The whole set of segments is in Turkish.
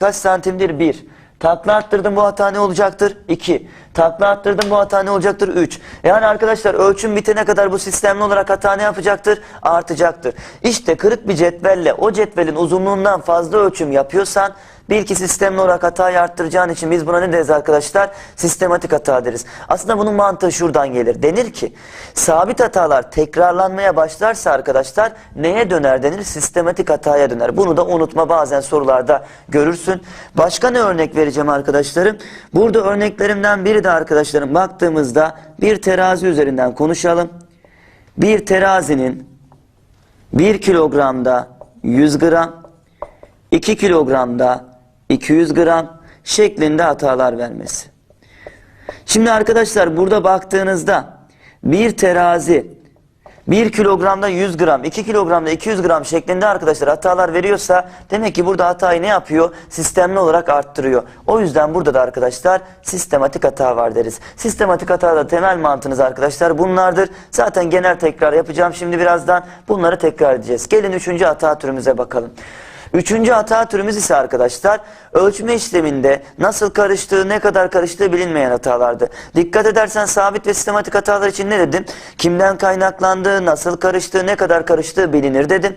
kaç santimdir? 1. Takla attırdım bu hata ne olacaktır? 2. Takla attırdım bu hata ne olacaktır? 3. Yani arkadaşlar ölçüm bitene kadar bu sistemli olarak hata ne yapacaktır? Artacaktır. İşte kırık bir cetvelle o cetvelin uzunluğundan fazla ölçüm yapıyorsan bil ki sistemli olarak hatayı arttıracağın için biz buna ne deriz arkadaşlar? Sistematik hata deriz. Aslında bunun mantığı şuradan gelir. Denir ki sabit hatalar tekrarlanmaya başlarsa arkadaşlar neye döner denir? Sistematik hataya döner. Bunu da unutma bazen sorularda görürsün. Başka ne örnek vereceğim arkadaşlarım? Burada örneklerimden biri de arkadaşlarım baktığımızda bir terazi üzerinden konuşalım. Bir terazinin 1 kilogramda 100 gram, 2 kilogramda 200 gram şeklinde hatalar vermesi. Şimdi arkadaşlar burada baktığınızda bir terazi 1 kilogramda 100 gram, 2 kilogramda 200 gram şeklinde arkadaşlar hatalar veriyorsa demek ki burada hatayı ne yapıyor? Sistemli olarak arttırıyor. O yüzden burada da arkadaşlar sistematik hata var deriz. Sistematik hatada temel mantığınız arkadaşlar bunlardır. Zaten genel tekrar yapacağım şimdi birazdan. Bunları tekrar edeceğiz. Gelin üçüncü hata türümüze bakalım. Üçüncü hata türümüz ise arkadaşlar ölçme işleminde nasıl karıştığı ne kadar karıştığı bilinmeyen hatalardı. Dikkat edersen sabit ve sistematik hatalar için ne dedim? Kimden kaynaklandığı, nasıl karıştığı, ne kadar karıştığı bilinir dedim.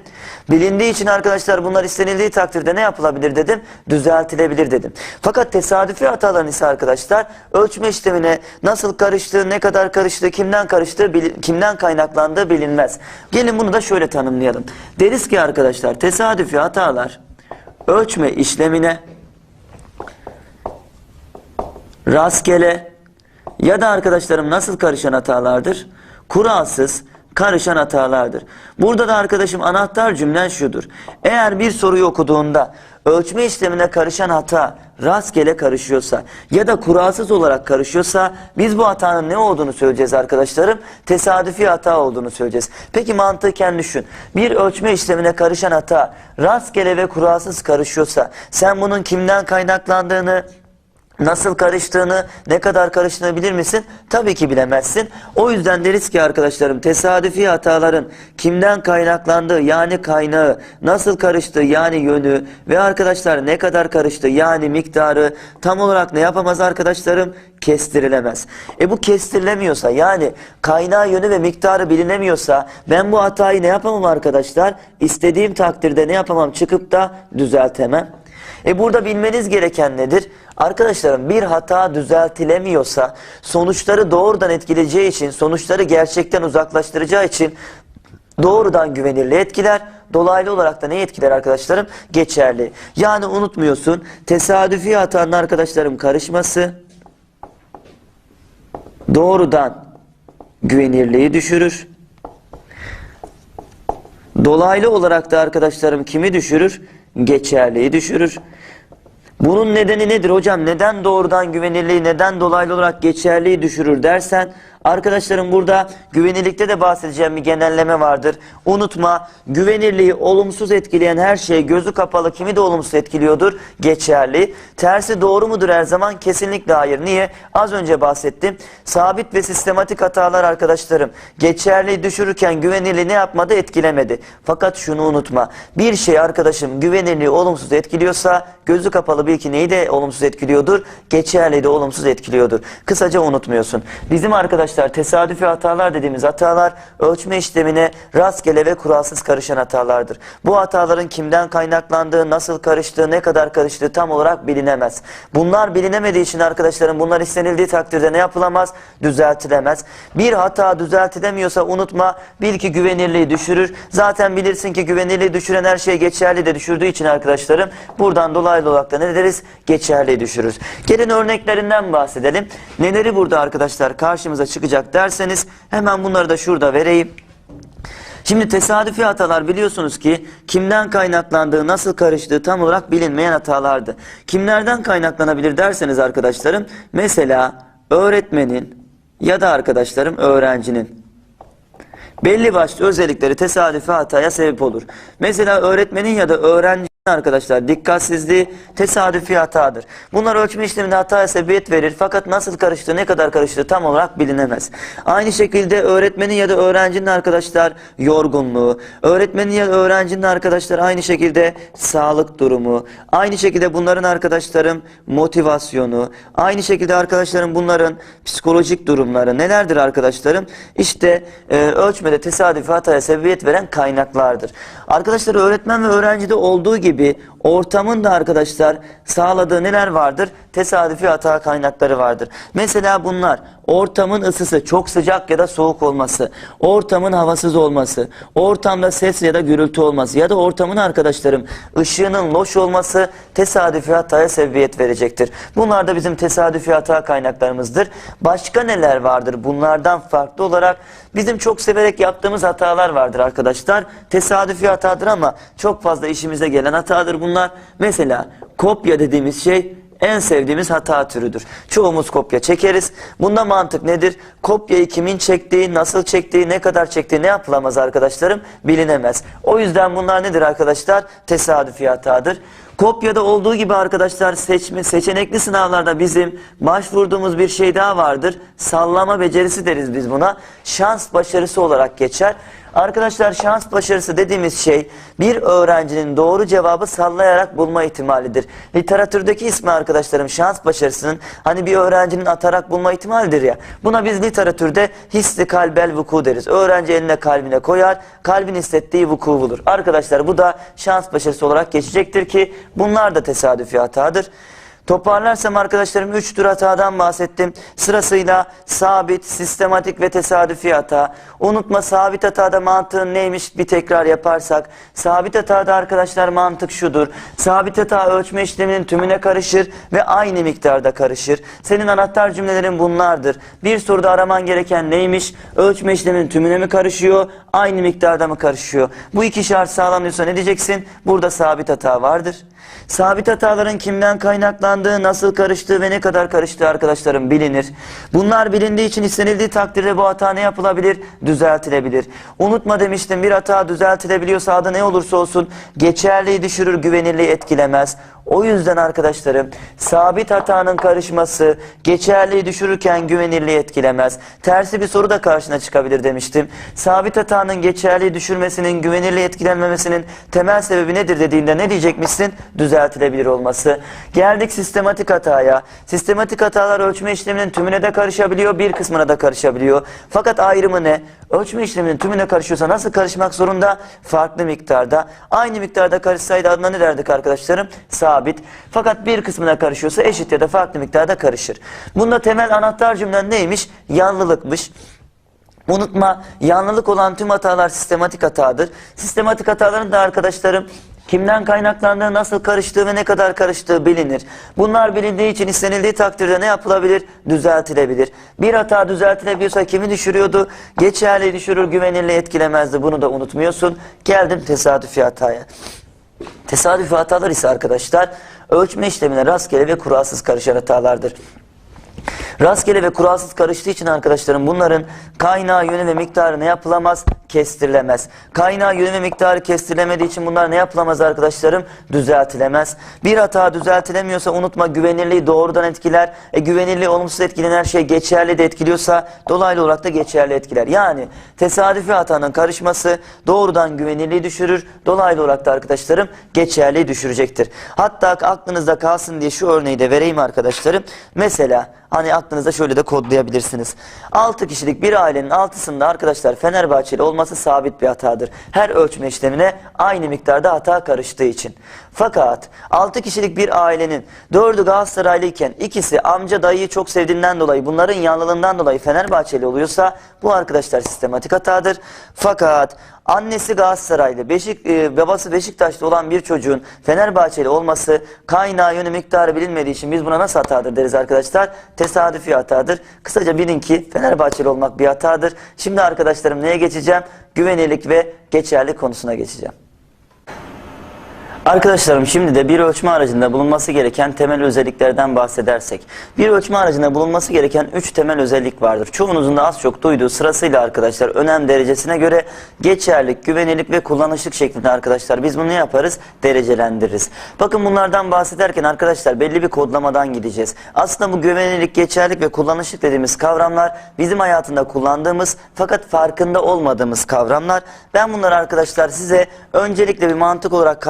Bilindiği için arkadaşlar bunlar istenildiği takdirde ne yapılabilir dedim? Düzeltilebilir dedim. Fakat tesadüfi hataların ise arkadaşlar ölçme işlemine nasıl karıştığı, ne kadar karıştığı, kimden karıştığı, kimden kaynaklandığı bilinmez. Gelin bunu da şöyle tanımlayalım. Deriz ki arkadaşlar tesadüfi hatalar ölçme işlemine rastgele ya da arkadaşlarım nasıl karışan hatalardır? Kuralsız karışan hatalardır. Burada da arkadaşım anahtar cümlen şudur. Eğer bir soruyu okuduğunda ölçme işlemine karışan hata rastgele karışıyorsa ya da kuralsız olarak karışıyorsa biz bu hatanın ne olduğunu söyleyeceğiz arkadaşlarım. Tesadüfi hata olduğunu söyleyeceğiz. Peki mantıken düşün. Bir ölçme işlemine karışan hata rastgele ve kuralsız karışıyorsa sen bunun kimden kaynaklandığını Nasıl karıştığını, ne kadar karıştığını bilir misin? Tabii ki bilemezsin. O yüzden deriz ki arkadaşlarım tesadüfi hataların kimden kaynaklandığı yani kaynağı, nasıl karıştığı yani yönü ve arkadaşlar ne kadar karıştığı yani miktarı tam olarak ne yapamaz arkadaşlarım? Kestirilemez. E bu kestirilemiyorsa yani kaynağı yönü ve miktarı bilinemiyorsa ben bu hatayı ne yapamam arkadaşlar? İstediğim takdirde ne yapamam? Çıkıp da düzeltemem. E burada bilmeniz gereken nedir? Arkadaşlarım bir hata düzeltilemiyorsa sonuçları doğrudan etkileyeceği için, sonuçları gerçekten uzaklaştıracağı için doğrudan güvenirliği etkiler. Dolaylı olarak da ne etkiler arkadaşlarım? Geçerli. Yani unutmuyorsun tesadüfi hatanın arkadaşlarım karışması doğrudan güvenirliği düşürür. Dolaylı olarak da arkadaşlarım kimi düşürür? Geçerliği düşürür. Bunun nedeni nedir hocam? Neden doğrudan güvenirliği, neden dolaylı olarak geçerliği düşürür dersen arkadaşlarım burada güvenirlikte de bahsedeceğim bir genelleme vardır. Unutma güvenirliği olumsuz etkileyen her şey gözü kapalı kimi de olumsuz etkiliyordur? Geçerli. Tersi doğru mudur her zaman? Kesinlikle hayır. Niye? Az önce bahsettim. Sabit ve sistematik hatalar arkadaşlarım geçerliği düşürürken güvenirliği ne yapmadı? Etkilemedi. Fakat şunu unutma. Bir şey arkadaşım güvenirliği olumsuz etkiliyorsa gözü kapalı bil ki neyi de olumsuz etkiliyordur? Geçerliği de olumsuz etkiliyordur. Kısaca unutmuyorsun. Bizim arkadaşlar tesadüfi hatalar dediğimiz hatalar ölçme işlemine rastgele ve kuralsız karışan hatalardır. Bu hataların kimden kaynaklandığı, nasıl karıştığı, ne kadar karıştığı tam olarak bilinemez. Bunlar bilinemediği için arkadaşlarım bunlar istenildiği takdirde ne yapılamaz? Düzeltilemez. Bir hata düzeltilemiyorsa unutma bil ki güvenirliği düşürür. Zaten bilirsin ki güvenirliği düşüren her şey geçerli de düşürdüğü için arkadaşlarım buradan dolaylı olarak da ne deriz? Geçerliği düşürür. Gelin örneklerinden bahsedelim. Neleri burada arkadaşlar karşımıza çıkacak derseniz hemen bunları da şurada vereyim. Şimdi tesadüfi hatalar biliyorsunuz ki kimden kaynaklandığı, nasıl karıştığı tam olarak bilinmeyen hatalardı. Kimlerden kaynaklanabilir derseniz arkadaşlarım mesela öğretmenin ya da arkadaşlarım öğrencinin belli başlı özellikleri tesadüfi hataya sebep olur. Mesela öğretmenin ya da öğrenci arkadaşlar dikkatsizliği tesadüfi hatadır. Bunlar ölçme işleminde hataya sebebiyet verir fakat nasıl karıştığı ne kadar karıştığı tam olarak bilinemez. Aynı şekilde öğretmenin ya da öğrencinin arkadaşlar yorgunluğu, öğretmenin ya da öğrencinin arkadaşlar aynı şekilde sağlık durumu, aynı şekilde bunların arkadaşlarım motivasyonu, aynı şekilde arkadaşlarım bunların psikolojik durumları nelerdir arkadaşlarım? İşte e, ölçmede tesadüfi hataya sebebiyet veren kaynaklardır. Arkadaşlar öğretmen ve öğrencide olduğu gibi gibi ortamın da arkadaşlar sağladığı neler vardır? Tesadüfi hata kaynakları vardır. Mesela bunlar ortamın ısısı çok sıcak ya da soğuk olması, ortamın havasız olması, ortamda ses ya da gürültü olması ya da ortamın arkadaşlarım ışığının loş olması tesadüfi hataya sebebiyet verecektir. Bunlar da bizim tesadüfi hata kaynaklarımızdır. Başka neler vardır? Bunlardan farklı olarak bizim çok severek yaptığımız hatalar vardır arkadaşlar. Tesadüfi hatadır ama çok fazla işimize gelen hatadır bunlar. Mesela kopya dediğimiz şey en sevdiğimiz hata türüdür. Çoğumuz kopya çekeriz. Bunda mantık nedir? Kopyayı kimin çektiği, nasıl çektiği, ne kadar çektiği ne yapılamaz arkadaşlarım? Bilinemez. O yüzden bunlar nedir arkadaşlar? Tesadüfi hatadır. Kopyada olduğu gibi arkadaşlar seçme, seçenekli sınavlarda bizim başvurduğumuz bir şey daha vardır. Sallama becerisi deriz biz buna. Şans başarısı olarak geçer. Arkadaşlar şans başarısı dediğimiz şey bir öğrencinin doğru cevabı sallayarak bulma ihtimalidir. Literatürdeki ismi arkadaşlarım şans başarısının hani bir öğrencinin atarak bulma ihtimalidir ya. Buna biz literatürde hissi kalbel vuku deriz. Öğrenci eline kalbine koyar, kalbin hissettiği vuku bulur. Arkadaşlar bu da şans başarısı olarak geçecektir ki bunlar da tesadüfi hatadır. Toparlarsam arkadaşlarım 3 tür hatadan bahsettim. Sırasıyla sabit, sistematik ve tesadüfi hata. Unutma sabit hatada mantığın neymiş bir tekrar yaparsak. Sabit hatada arkadaşlar mantık şudur. Sabit hata ölçme işleminin tümüne karışır ve aynı miktarda karışır. Senin anahtar cümlelerin bunlardır. Bir soruda araman gereken neymiş? Ölçme işleminin tümüne mi karışıyor? Aynı miktarda mı karışıyor? Bu iki şart sağlanıyorsa ne diyeceksin? Burada sabit hata vardır. Sabit hataların kimden kaynaklandığı, nasıl karıştığı ve ne kadar karıştığı arkadaşlarım bilinir. Bunlar bilindiği için istenildiği takdirde bu hata ne yapılabilir? Düzeltilebilir. Unutma demiştim bir hata düzeltilebiliyorsa adı ne olursa olsun geçerliği düşürür, güvenirliği etkilemez. O yüzden arkadaşlarım sabit hatanın karışması geçerliği düşürürken güvenirliği etkilemez. Tersi bir soru da karşına çıkabilir demiştim. Sabit hatanın geçerliği düşürmesinin güvenirliği etkilenmemesinin temel sebebi nedir dediğinde ne diyecekmişsin? Düzeltilebilir olması. Geldik sistematik hataya. Sistematik hatalar ölçme işleminin tümüne de karışabiliyor, bir kısmına da karışabiliyor. Fakat ayrımı ne? Ölçme işleminin tümüne karışıyorsa nasıl karışmak zorunda? Farklı miktarda. Aynı miktarda karışsaydı adına ne derdik arkadaşlarım? Sabit. Fakat bir kısmına karışıyorsa eşit ya da farklı miktarda karışır. Bunda temel anahtar cümlen neymiş? Yanlılıkmış. Unutma yanlılık olan tüm hatalar sistematik hatadır. Sistematik hataların da arkadaşlarım kimden kaynaklandığı, nasıl karıştığı ve ne kadar karıştığı bilinir. Bunlar bilindiği için istenildiği takdirde ne yapılabilir? Düzeltilebilir. Bir hata düzeltilebiliyorsa kimi düşürüyordu? Geçerli düşürür, güvenirliği etkilemezdi. Bunu da unutmuyorsun. Geldim tesadüfi hataya. Tesadüfi hatalar ise arkadaşlar ölçme işlemine rastgele ve kuralsız karışan hatalardır. Rastgele ve kuralsız karıştığı için arkadaşlarım bunların kaynağı, yönü ve miktarı ne yapılamaz? Kestirilemez. Kaynağı, yönü ve miktarı kestirilemediği için bunlar ne yapılamaz arkadaşlarım? Düzeltilemez. Bir hata düzeltilemiyorsa unutma güvenirliği doğrudan etkiler. E, güvenirliği olumsuz etkileyen her şey geçerli de etkiliyorsa dolaylı olarak da geçerli etkiler. Yani tesadüfi hatanın karışması doğrudan güvenirliği düşürür. Dolaylı olarak da arkadaşlarım geçerliği düşürecektir. Hatta aklınızda kalsın diye şu örneği de vereyim arkadaşlarım. Mesela Hani aklınızda şöyle de kodlayabilirsiniz. 6 kişilik bir ailenin altısında arkadaşlar Fenerbahçeli olması sabit bir hatadır. Her ölçme işlemine aynı miktarda hata karıştığı için. Fakat 6 kişilik bir ailenin 4'ü Galatasaraylıyken ikisi amca dayıyı çok sevdiğinden dolayı bunların yanlılığından dolayı Fenerbahçeli oluyorsa bu arkadaşlar sistematik hatadır. Fakat annesi Galatasaraylı, Beşik, e, babası Beşiktaşlı olan bir çocuğun Fenerbahçeli olması kaynağı yönü miktarı bilinmediği için biz buna nasıl hatadır deriz arkadaşlar? Tesadüfi hatadır. Kısaca bilin ki Fenerbahçeli olmak bir hatadır. Şimdi arkadaşlarım neye geçeceğim? Güvenirlik ve geçerlik konusuna geçeceğim. Arkadaşlarım şimdi de bir ölçme aracında bulunması gereken temel özelliklerden bahsedersek. Bir ölçme aracında bulunması gereken 3 temel özellik vardır. Çoğunuzun da az çok duyduğu sırasıyla arkadaşlar önem derecesine göre geçerlik, güvenilirlik ve kullanışlık şeklinde arkadaşlar biz bunu yaparız? Derecelendiririz. Bakın bunlardan bahsederken arkadaşlar belli bir kodlamadan gideceğiz. Aslında bu güvenilirlik, geçerlik ve kullanışlık dediğimiz kavramlar bizim hayatında kullandığımız fakat farkında olmadığımız kavramlar. Ben bunları arkadaşlar size öncelikle bir mantık olarak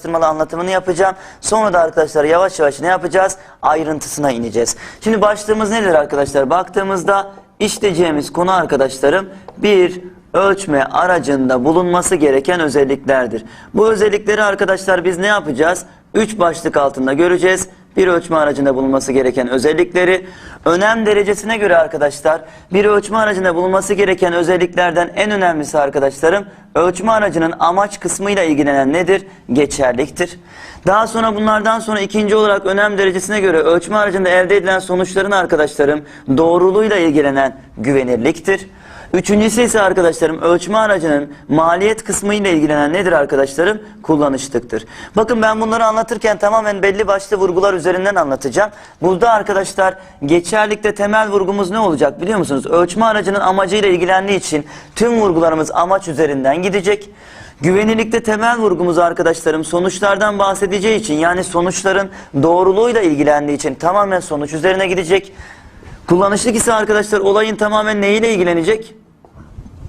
karşılaştırmalı anlatımını yapacağım. Sonra da arkadaşlar yavaş yavaş ne yapacağız? Ayrıntısına ineceğiz. Şimdi başlığımız nedir arkadaşlar? Baktığımızda işleyeceğimiz konu arkadaşlarım bir ölçme aracında bulunması gereken özelliklerdir. Bu özellikleri arkadaşlar biz ne yapacağız? Üç başlık altında göreceğiz. Bir ölçme aracında bulunması gereken özellikleri, önem derecesine göre arkadaşlar bir ölçme aracında bulunması gereken özelliklerden en önemlisi arkadaşlarım ölçme aracının amaç kısmıyla ilgilenen nedir? Geçerliktir. Daha sonra bunlardan sonra ikinci olarak önem derecesine göre ölçme aracında elde edilen sonuçların arkadaşlarım doğruluğuyla ilgilenen güvenirliktir. Üçüncüsü ise arkadaşlarım ölçme aracının maliyet kısmı ile ilgilenen nedir arkadaşlarım? Kullanışlıktır. Bakın ben bunları anlatırken tamamen belli başlı vurgular üzerinden anlatacağım. Burada arkadaşlar geçerlikte temel vurgumuz ne olacak biliyor musunuz? Ölçme aracının amacıyla ilgilendiği için tüm vurgularımız amaç üzerinden gidecek. Güvenilirlikte temel vurgumuz arkadaşlarım sonuçlardan bahsedeceği için yani sonuçların doğruluğuyla ilgilendiği için tamamen sonuç üzerine gidecek. Kullanışlık ise arkadaşlar olayın tamamen neyiyle ilgilenecek?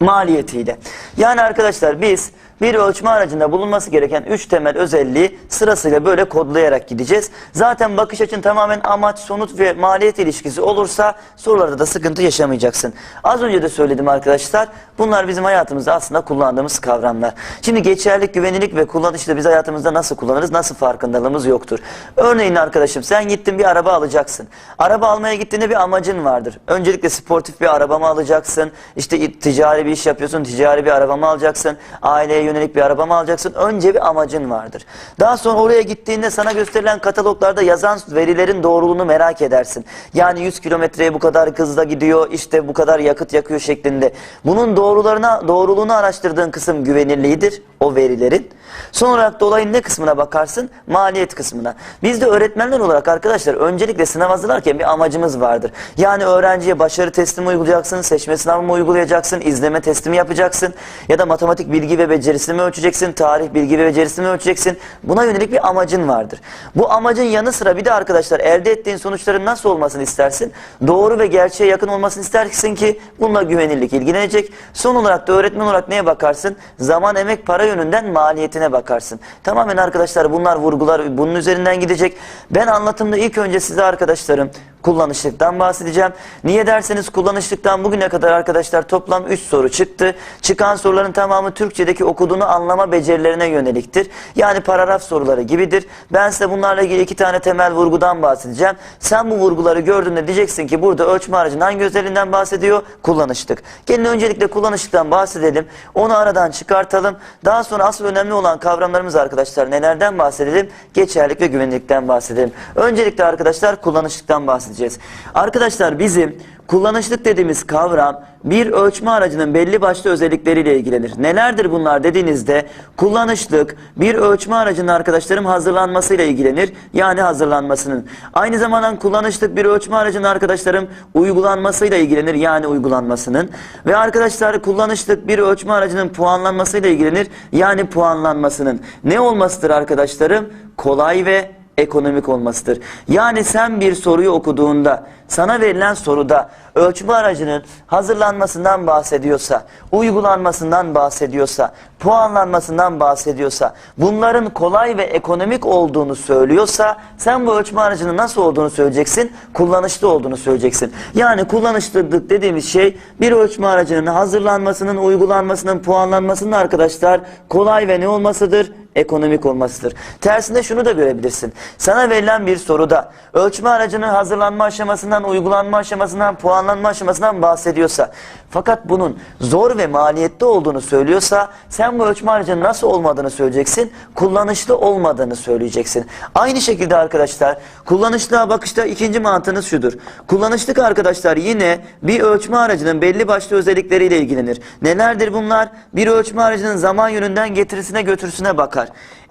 Maliyetiyle. Yani arkadaşlar biz bir ölçme aracında bulunması gereken 3 temel özelliği sırasıyla böyle kodlayarak gideceğiz. Zaten bakış açın tamamen amaç, sonuç ve maliyet ilişkisi olursa sorularda da sıkıntı yaşamayacaksın. Az önce de söyledim arkadaşlar. Bunlar bizim hayatımızda aslında kullandığımız kavramlar. Şimdi geçerlik, güvenilirlik ve kullanışlı biz hayatımızda nasıl kullanırız, nasıl farkındalığımız yoktur. Örneğin arkadaşım sen gittin bir araba alacaksın. Araba almaya gittiğinde bir amacın vardır. Öncelikle sportif bir araba mı alacaksın? İşte ticari bir iş yapıyorsun, ticari bir araba mı alacaksın? Aileye yönelik bir araba mı alacaksın? Önce bir amacın vardır. Daha sonra oraya gittiğinde sana gösterilen kataloglarda yazan verilerin doğruluğunu merak edersin. Yani 100 kilometreye bu kadar hızla gidiyor, işte bu kadar yakıt yakıyor şeklinde. Bunun doğrularına, doğruluğunu araştırdığın kısım güvenirliğidir o verilerin. Son olarak da olayın ne kısmına bakarsın? Maliyet kısmına. Biz de öğretmenler olarak arkadaşlar öncelikle sınav hazırlarken bir amacımız vardır. Yani öğrenciye başarı testi mi uygulayacaksın, seçme sınavı mı uygulayacaksın, izleme testi mi yapacaksın ya da matematik bilgi ve becerisini mi ölçeceksin, tarih bilgi ve becerisini mi ölçeceksin? Buna yönelik bir amacın vardır. Bu amacın yanı sıra bir de arkadaşlar elde ettiğin sonuçların nasıl olmasını istersin? Doğru ve gerçeğe yakın olmasını istersin ki bununla güvenilirlik ilgilenecek. Son olarak da öğretmen olarak neye bakarsın? Zaman, emek, para yönünden maliyetine bakarsın. Tamamen arkadaşlar bunlar vurgular bunun üzerinden gidecek. Ben anlatımda ilk önce size arkadaşlarım kullanışlıktan bahsedeceğim. Niye derseniz kullanışlıktan bugüne kadar arkadaşlar toplam 3 soru çıktı. Çıkan soruların tamamı Türkçedeki okuduğunu anlama becerilerine yöneliktir. Yani paragraf soruları gibidir. Ben size bunlarla ilgili iki tane temel vurgudan bahsedeceğim. Sen bu vurguları gördüğünde diyeceksin ki burada ölçme aracının hangi özelliğinden bahsediyor? Kullanışlık. Gelin öncelikle kullanışlıktan bahsedelim. Onu aradan çıkartalım. Daha sonra asıl önemli olan kavramlarımız arkadaşlar nelerden bahsedelim? Geçerlik ve güvenlikten bahsedelim. Öncelikle arkadaşlar kullanışlıktan bahsedeceğiz. Arkadaşlar bizim kullanışlık dediğimiz kavram bir ölçme aracının belli başlı özellikleriyle ilgilenir. Nelerdir bunlar dediğinizde kullanışlık bir ölçme aracının arkadaşlarım hazırlanmasıyla ilgilenir. Yani hazırlanmasının. Aynı zamanda kullanışlık bir ölçme aracının arkadaşlarım uygulanmasıyla ilgilenir. Yani uygulanmasının. Ve arkadaşlar kullanışlık bir ölçme aracının puanlanmasıyla ilgilenir. Yani puanlanmasının. Ne olmasıdır arkadaşlarım? Kolay ve ekonomik olmasıdır. Yani sen bir soruyu okuduğunda sana verilen soruda ölçme aracının hazırlanmasından bahsediyorsa, uygulanmasından bahsediyorsa, puanlanmasından bahsediyorsa, bunların kolay ve ekonomik olduğunu söylüyorsa sen bu ölçme aracının nasıl olduğunu söyleyeceksin? Kullanışlı olduğunu söyleyeceksin. Yani kullanışlılık dediğimiz şey bir ölçme aracının hazırlanmasının, uygulanmasının, puanlanmasının arkadaşlar kolay ve ne olmasıdır? Ekonomik olmasıdır. Tersinde şunu da görebilirsin. Sana verilen bir soruda ölçme aracının hazırlanma aşamasından, uygulanma aşamasından, puanlanma aşamasından bahsediyorsa fakat bunun zor ve maliyetli olduğunu söylüyorsa sen bu ölçme aracının nasıl olmadığını söyleyeceksin, kullanışlı olmadığını söyleyeceksin. Aynı şekilde arkadaşlar kullanışlığa bakışta ikinci mantığınız şudur. Kullanışlık arkadaşlar yine bir ölçme aracının belli başlı özellikleriyle ilgilenir. Nelerdir bunlar? Bir ölçme aracının zaman yönünden getirisine götürüsüne bakar.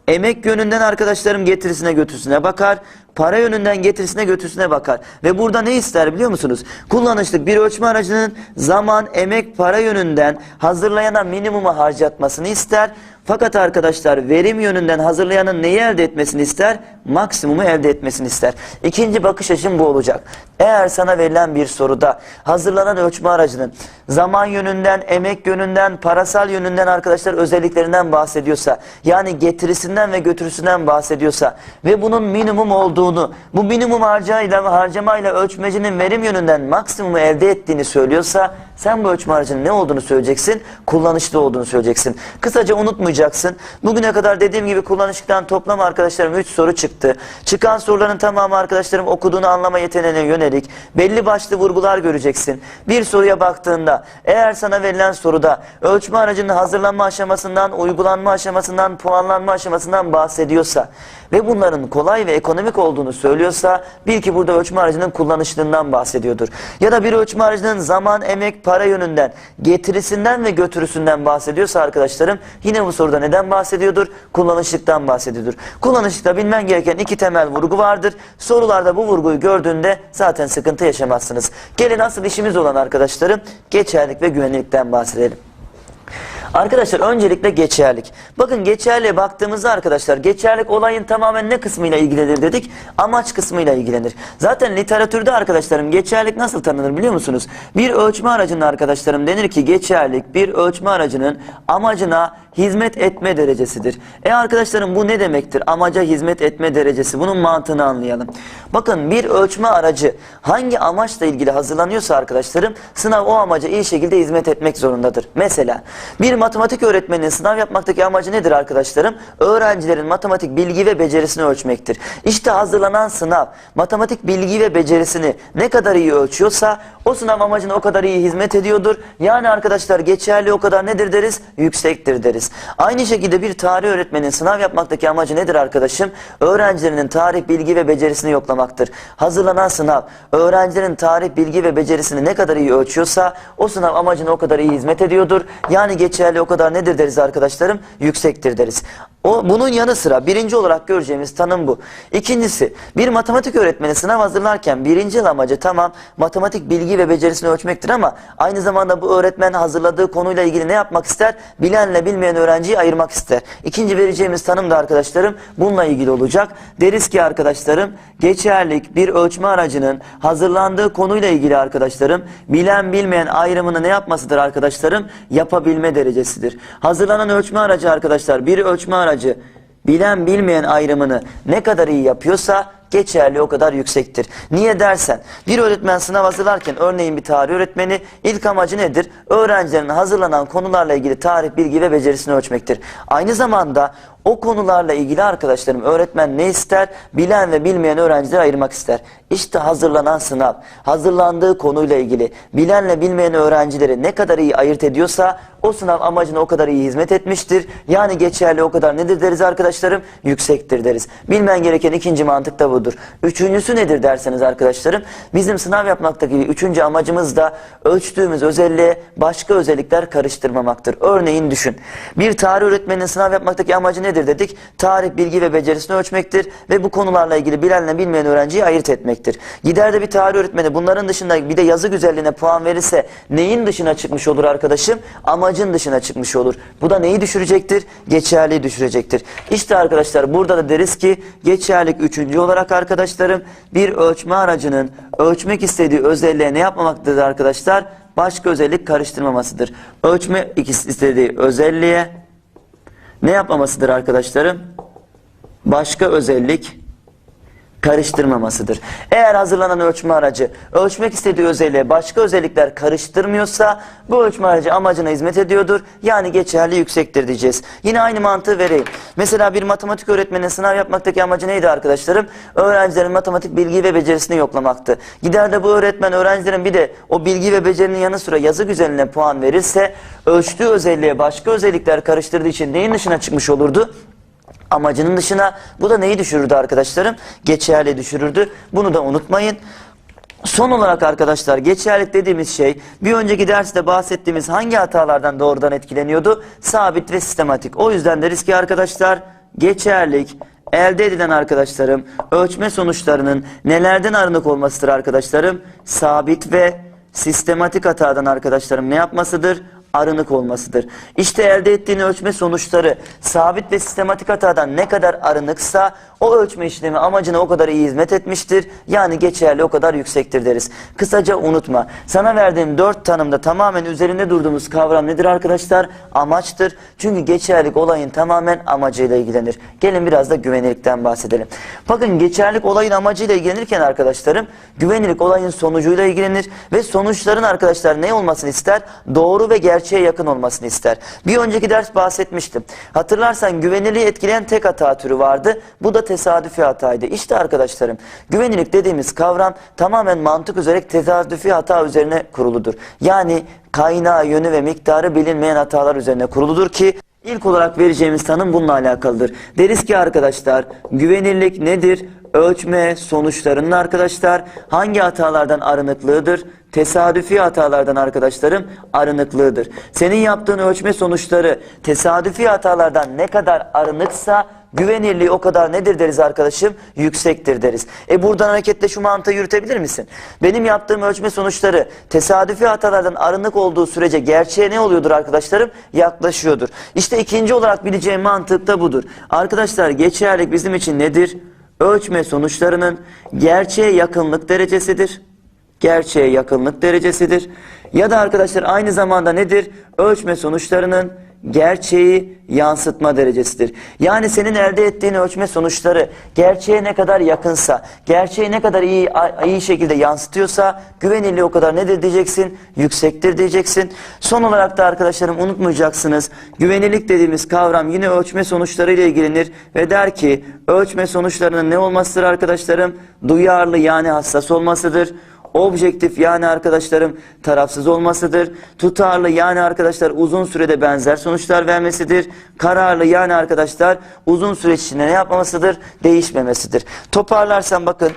Emek yönünden arkadaşlarım getirisine götürsüne bakar. Para yönünden getirisine götürsüne bakar. Ve burada ne ister biliyor musunuz? Kullanışlık bir ölçme aracının zaman, emek, para yönünden hazırlayana minimumu harcatmasını ister. Fakat arkadaşlar verim yönünden hazırlayanın neyi elde etmesini ister? Maksimumu elde etmesini ister. İkinci bakış açım bu olacak. Eğer sana verilen bir soruda hazırlanan ölçme aracının zaman yönünden, emek yönünden, parasal yönünden arkadaşlar özelliklerinden bahsediyorsa, yani getirisinden ve götürüsünden bahsediyorsa ve bunun minimum olduğunu, bu minimum harcayla ve harcamayla ölçmecinin verim yönünden maksimumu elde ettiğini söylüyorsa, sen bu ölçme aracının ne olduğunu söyleyeceksin, kullanışlı olduğunu söyleyeceksin. Kısaca unutmayacaksın. Bugüne kadar dediğim gibi kullanışlıktan toplam arkadaşlarım 3 soru çıktı. Çıkan soruların tamamı arkadaşlarım okuduğunu anlama yeteneğine yönelik belli başlı vurgular göreceksin. Bir soruya baktığında eğer sana verilen soruda ölçme aracının hazırlanma aşamasından, uygulanma aşamasından, puanlanma aşamasından bahsediyorsa ve bunların kolay ve ekonomik olduğunu söylüyorsa bil ki burada ölçme aracının kullanışlılığından bahsediyordur. Ya da bir ölçme aracının zaman, emek, para yönünden, getirisinden ve götürüsünden bahsediyorsa arkadaşlarım yine bu soruda neden bahsediyordur? Kullanışlıktan bahsediyordur. Kullanışlıkta bilmen gereken iki temel vurgu vardır. Sorularda bu vurguyu gördüğünde zaten sıkıntı yaşamazsınız. Gelin asıl işimiz olan arkadaşlarım geçerlik ve güvenlikten bahsedelim. Arkadaşlar öncelikle geçerlik. Bakın geçerliğe baktığımızda arkadaşlar geçerlik olayın tamamen ne kısmıyla ilgilenir dedik? Amaç kısmıyla ilgilenir. Zaten literatürde arkadaşlarım geçerlik nasıl tanınır biliyor musunuz? Bir ölçme aracının arkadaşlarım denir ki geçerlik bir ölçme aracının amacına hizmet etme derecesidir. E arkadaşlarım bu ne demektir? Amaca hizmet etme derecesi. Bunun mantığını anlayalım. Bakın bir ölçme aracı hangi amaçla ilgili hazırlanıyorsa arkadaşlarım sınav o amaca iyi şekilde hizmet etmek zorundadır. Mesela bir matematik öğretmeninin sınav yapmaktaki amacı nedir arkadaşlarım? Öğrencilerin matematik bilgi ve becerisini ölçmektir. İşte hazırlanan sınav matematik bilgi ve becerisini ne kadar iyi ölçüyorsa o sınav amacına o kadar iyi hizmet ediyordur. Yani arkadaşlar geçerli o kadar nedir deriz? Yüksektir deriz. Aynı şekilde bir tarih öğretmenin sınav yapmaktaki amacı nedir arkadaşım? Öğrencilerinin tarih bilgi ve becerisini yoklamaktır. Hazırlanan sınav öğrencilerin tarih bilgi ve becerisini ne kadar iyi ölçüyorsa o sınav amacına o kadar iyi hizmet ediyordur. Yani geçerli o kadar nedir deriz arkadaşlarım? Yüksektir deriz. O bunun yanı sıra birinci olarak göreceğimiz tanım bu. İkincisi bir matematik öğretmeni sınav hazırlarken birinci amacı tamam matematik bilgi ve becerisini ölçmektir ama aynı zamanda bu öğretmen hazırladığı konuyla ilgili ne yapmak ister? Bilenle bilmeyen öğrenciyi ayırmak ister. İkinci vereceğimiz tanım da arkadaşlarım bununla ilgili olacak. Deriz ki arkadaşlarım geçerlik bir ölçme aracının hazırlandığı konuyla ilgili arkadaşlarım bilen bilmeyen ayrımını ne yapmasıdır arkadaşlarım? Yapabilme derecesidir. Hazırlanan ölçme aracı arkadaşlar bir ölçme aracı bilen bilmeyen ayrımını ne kadar iyi yapıyorsa geçerli o kadar yüksektir. Niye dersen bir öğretmen sınav hazırlarken örneğin bir tarih öğretmeni ilk amacı nedir? Öğrencilerin hazırlanan konularla ilgili tarih bilgi ve becerisini ölçmektir. Aynı zamanda o konularla ilgili arkadaşlarım öğretmen ne ister? Bilen ve bilmeyen öğrencileri ayırmak ister. İşte hazırlanan sınav, hazırlandığı konuyla ilgili bilenle bilmeyen öğrencileri ne kadar iyi ayırt ediyorsa o sınav amacına o kadar iyi hizmet etmiştir. Yani geçerli o kadar nedir deriz arkadaşlarım? Yüksektir deriz. Bilmen gereken ikinci mantık da budur. Üçüncüsü nedir derseniz arkadaşlarım? Bizim sınav yapmaktaki üçüncü amacımız da ölçtüğümüz özelliğe başka özellikler karıştırmamaktır. Örneğin düşün. Bir tarih öğretmeninin sınav yapmaktaki amacı nedir dedik? Tarih, bilgi ve becerisini ölçmektir ve bu konularla ilgili bilenle bilmeyen öğrenciyi ayırt etmektir. Gider de bir tarih öğretmeni bunların dışında bir de yazı güzelliğine puan verirse neyin dışına çıkmış olur arkadaşım? Amacın dışına çıkmış olur. Bu da neyi düşürecektir? Geçerliği düşürecektir. İşte arkadaşlar burada da deriz ki geçerlik üçüncü olarak arkadaşlarım bir ölçme aracının ölçmek istediği özelliğe ne yapmamaktadır arkadaşlar? Başka özellik karıştırmamasıdır. Ölçme istediği özelliğe ne yapmamasıdır arkadaşlarım? Başka özellik karıştırmamasıdır. Eğer hazırlanan ölçme aracı ölçmek istediği özelliğe başka özellikler karıştırmıyorsa bu ölçme aracı amacına hizmet ediyordur. Yani geçerli yüksektir diyeceğiz. Yine aynı mantığı vereyim. Mesela bir matematik öğretmenin sınav yapmaktaki amacı neydi arkadaşlarım? Öğrencilerin matematik bilgi ve becerisini yoklamaktı. Gider de bu öğretmen öğrencilerin bir de o bilgi ve becerinin yanı sıra yazı güzelliğine puan verirse ölçtüğü özelliğe başka özellikler karıştırdığı için neyin dışına çıkmış olurdu? Amacının dışına bu da neyi düşürürdü arkadaşlarım? Geçerli düşürürdü. Bunu da unutmayın. Son olarak arkadaşlar geçerlik dediğimiz şey bir önceki derste bahsettiğimiz hangi hatalardan doğrudan etkileniyordu? Sabit ve sistematik. O yüzden deriz ki arkadaşlar geçerlik elde edilen arkadaşlarım ölçme sonuçlarının nelerden arınık olmasıdır arkadaşlarım? Sabit ve sistematik hatadan arkadaşlarım ne yapmasıdır? Arınık olmasıdır. İşte elde ettiğin ölçme sonuçları sabit ve sistematik hatadan ne kadar arınıksa o ölçme işlemi amacına o kadar iyi hizmet etmiştir. Yani geçerli o kadar yüksektir deriz. Kısaca unutma. Sana verdiğim dört tanımda tamamen üzerinde durduğumuz kavram nedir arkadaşlar? Amaçtır. Çünkü geçerlik olayın tamamen amacıyla ilgilenir. Gelin biraz da güvenirlikten bahsedelim. Bakın geçerlik olayın amacıyla ilgilenirken arkadaşlarım güvenirlik olayın sonucuyla ilgilenir ve sonuçların arkadaşlar ne olmasını ister? Doğru ve gerçeğe yakın olmasını ister. Bir önceki ders bahsetmiştim. Hatırlarsan güvenirliği etkileyen tek hata türü vardı. Bu da tesadüfi hataydı. İşte arkadaşlarım güvenirlik dediğimiz kavram tamamen mantık üzere tesadüfi hata üzerine kuruludur. Yani kaynağı, yönü ve miktarı bilinmeyen hatalar üzerine kuruludur ki ilk olarak vereceğimiz tanım bununla alakalıdır. Deriz ki arkadaşlar güvenirlik nedir? Ölçme sonuçlarının arkadaşlar hangi hatalardan arınıklığıdır? Tesadüfi hatalardan arkadaşlarım arınıklığıdır. Senin yaptığın ölçme sonuçları tesadüfi hatalardan ne kadar arınıksa güvenirliği o kadar nedir deriz arkadaşım? Yüksektir deriz. E buradan hareketle şu mantığı yürütebilir misin? Benim yaptığım ölçme sonuçları tesadüfi hatalardan arınık olduğu sürece gerçeğe ne oluyordur arkadaşlarım? Yaklaşıyordur. İşte ikinci olarak bileceğim mantık da budur. Arkadaşlar geçerlik bizim için nedir? Ölçme sonuçlarının gerçeğe yakınlık derecesidir gerçeğe yakınlık derecesidir. Ya da arkadaşlar aynı zamanda nedir? Ölçme sonuçlarının gerçeği yansıtma derecesidir. Yani senin elde ettiğin ölçme sonuçları gerçeğe ne kadar yakınsa, gerçeği ne kadar iyi iyi şekilde yansıtıyorsa güvenilirliği o kadar nedir diyeceksin? Yüksektir diyeceksin. Son olarak da arkadaşlarım unutmayacaksınız. Güvenilirlik dediğimiz kavram yine ölçme sonuçları ile ilgilenir ve der ki ölçme sonuçlarının ne olmasıdır arkadaşlarım? Duyarlı yani hassas olmasıdır objektif yani arkadaşlarım tarafsız olmasıdır. Tutarlı yani arkadaşlar uzun sürede benzer sonuçlar vermesidir. Kararlı yani arkadaşlar uzun süreç içinde ne yapmamasıdır? Değişmemesidir. Toparlarsan bakın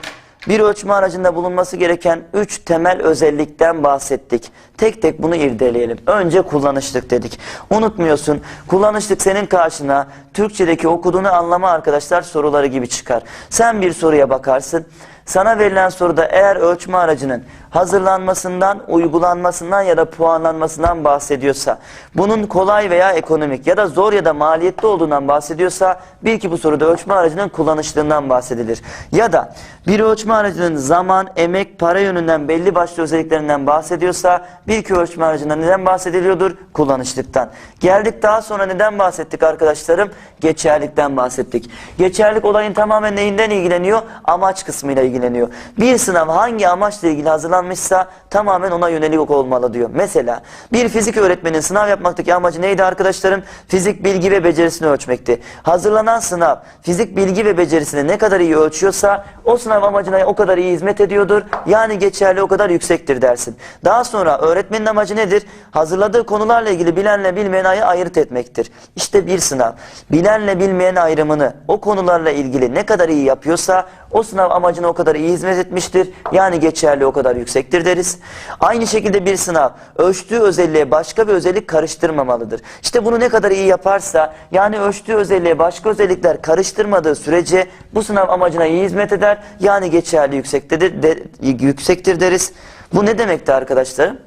bir ölçme aracında bulunması gereken 3 temel özellikten bahsettik. Tek tek bunu irdeleyelim. Önce kullanışlık dedik. Unutmuyorsun kullanışlık senin karşına Türkçedeki okuduğunu anlama arkadaşlar soruları gibi çıkar. Sen bir soruya bakarsın. Sana verilen soruda eğer ölçme aracının hazırlanmasından, uygulanmasından ya da puanlanmasından bahsediyorsa, bunun kolay veya ekonomik ya da zor ya da maliyetli olduğundan bahsediyorsa, bil ki bu soruda ölçme aracının kullanışlığından bahsedilir. Ya da bir ölçme aracının zaman, emek, para yönünden belli başlı özelliklerinden bahsediyorsa, bil ki ölçme aracından neden bahsediliyordur? Kullanışlıktan. Geldik daha sonra neden bahsettik arkadaşlarım? Geçerlikten bahsettik. Geçerlik olayın tamamen neyinden ilgileniyor? Amaç kısmıyla ilgileniyor. Bir sınav hangi amaçla ilgili hazırlanmışsa tamamen ona yönelik olmalı diyor. Mesela bir fizik öğretmenin sınav yapmaktaki amacı neydi arkadaşlarım? Fizik bilgi ve becerisini ölçmekti. Hazırlanan sınav fizik bilgi ve becerisini ne kadar iyi ölçüyorsa o sınav amacına o kadar iyi hizmet ediyordur. Yani geçerli o kadar yüksektir dersin. Daha sonra öğretmenin amacı nedir? Hazırladığı konularla ilgili bilenle bilmeyen ayı ayırt etmektir. İşte bir sınav bilenle bilmeyen ayrımını o konularla ilgili ne kadar iyi yapıyorsa o sınav amacına o kadar iyi hizmet etmiştir. Yani geçerli o kadar yüksektir deriz. Aynı şekilde bir sınav ölçtüğü özelliğe başka bir özellik karıştırmamalıdır. İşte bunu ne kadar iyi yaparsa yani ölçtüğü özelliğe başka özellikler karıştırmadığı sürece bu sınav amacına iyi hizmet eder. Yani geçerli yüksektir, de, yüksektir deriz. Bu ne demekti arkadaşlarım?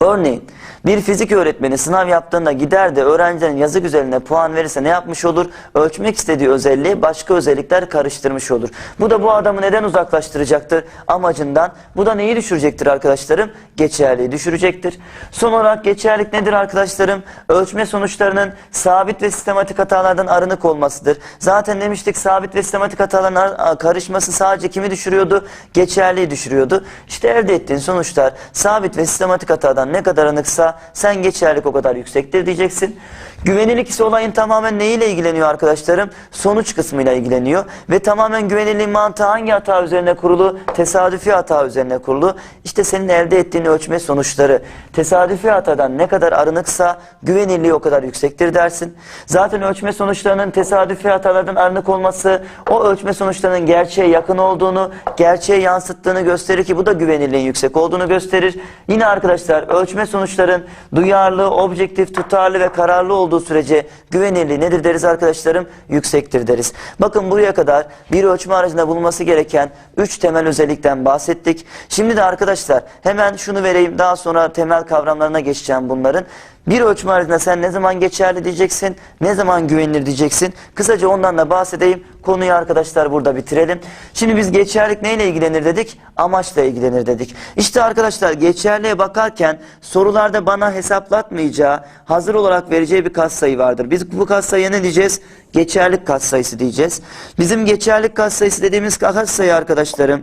Örneğin bir fizik öğretmeni sınav yaptığında gider de öğrencilerin yazı güzeline puan verirse ne yapmış olur? Ölçmek istediği özelliği başka özellikler karıştırmış olur. Bu da bu adamı neden uzaklaştıracaktır? Amacından. Bu da neyi düşürecektir arkadaşlarım? Geçerliği düşürecektir. Son olarak geçerlik nedir arkadaşlarım? Ölçme sonuçlarının sabit ve sistematik hatalardan arınık olmasıdır. Zaten demiştik sabit ve sistematik hataların karışması sadece kimi düşürüyordu? Geçerliği düşürüyordu. İşte elde ettiğin sonuçlar sabit ve sistematik hatadan ne kadar arınıksa sen geçerlik o kadar yüksektir diyeceksin. Güvenilik ise olayın tamamen neyle ilgileniyor arkadaşlarım? Sonuç kısmıyla ilgileniyor. Ve tamamen güvenilirliğin mantığı hangi hata üzerine kurulu? Tesadüfi hata üzerine kurulu. İşte senin elde ettiğin ölçme sonuçları tesadüfi hatadan ne kadar arınıksa güvenilirliği o kadar yüksektir dersin. Zaten ölçme sonuçlarının tesadüfi hatalardan arınık olması o ölçme sonuçlarının gerçeğe yakın olduğunu, gerçeğe yansıttığını gösterir ki bu da güvenilirliğin yüksek olduğunu gösterir. Yine arkadaşlar ölçme sonuçların duyarlı, objektif, tutarlı ve kararlı olduğu sürece güvenirliği nedir deriz arkadaşlarım? Yüksektir deriz. Bakın buraya kadar bir ölçme aracında bulunması gereken 3 temel özellikten bahsettik. Şimdi de arkadaşlar hemen şunu vereyim daha sonra temel kavramlarına geçeceğim bunların. Bir ölçme aracında sen ne zaman geçerli diyeceksin, ne zaman güvenilir diyeceksin. Kısaca ondan da bahsedeyim. Konuyu arkadaşlar burada bitirelim. Şimdi biz geçerlik neyle ilgilenir dedik? Amaçla ilgilenir dedik. İşte arkadaşlar geçerliğe bakarken sorularda bana hesaplatmayacağı, hazır olarak vereceği bir katsayı vardır. Biz bu katsayıya ne diyeceğiz? Geçerlik katsayısı diyeceğiz. Bizim geçerlik katsayısı dediğimiz katsayı arkadaşlarım